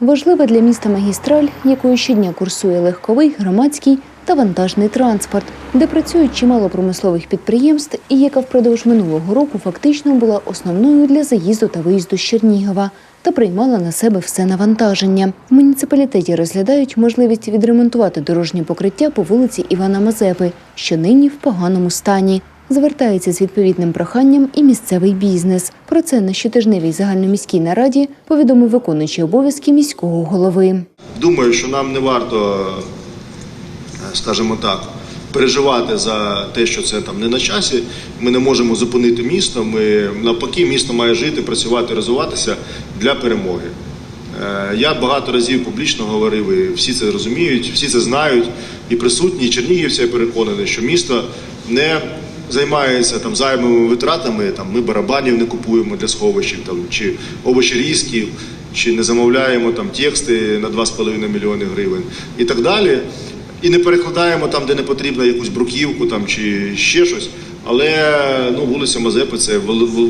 Важлива для міста магістраль, якою щодня курсує легковий, громадський та вантажний транспорт, де працюють чимало промислових підприємств і яка впродовж минулого року фактично була основною для заїзду та виїзду з Чернігова та приймала на себе все навантаження. В муніципалітеті розглядають можливість відремонтувати дорожнє покриття по вулиці Івана Мазепи, що нині в поганому стані. Звертається з відповідним проханням і місцевий бізнес. Про це на щотижневій загальноміській нараді повідомив виконуючий обов'язки міського голови. Думаю, що нам не варто, е, скажімо так, переживати за те, що це там не на часі. Ми не можемо зупинити місто. Ми навпаки, місто має жити, працювати, розвиватися для перемоги. Е, Я багато разів публічно говорив, і всі це розуміють, всі це знають. І присутні, і чернігівці я переконаний, що місто не займається там зайвими витратами. Там ми барабанів не купуємо для сховищів, там чи овочерізків, чи не замовляємо там тексти на 2,5 мільйони гривень і так далі. І не перекладаємо там, де не потрібно якусь бруківку там чи ще щось. Але ну, вулиця Мазепи це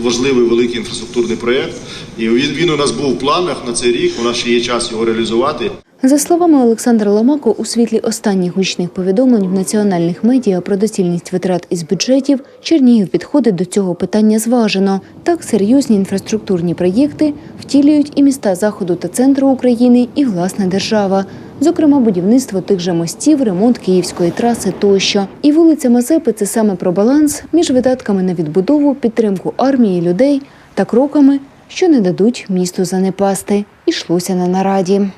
важливий великий інфраструктурний проєкт. І він, він у нас був в планах на цей рік. У нас ще є час його реалізувати. За словами Олександра Ломако, у світлі останніх гучних повідомлень в національних медіа про доцільність витрат із бюджетів Чернігів підходить до цього питання зважено. Так серйозні інфраструктурні проєкти втілюють і міста заходу та центру України, і власна держава. Зокрема, будівництво тих же мостів, ремонт київської траси тощо. І вулиця Мазепи це саме про баланс між видатками на відбудову, підтримку армії людей та кроками, що не дадуть місту занепасти. Ішлося на нараді.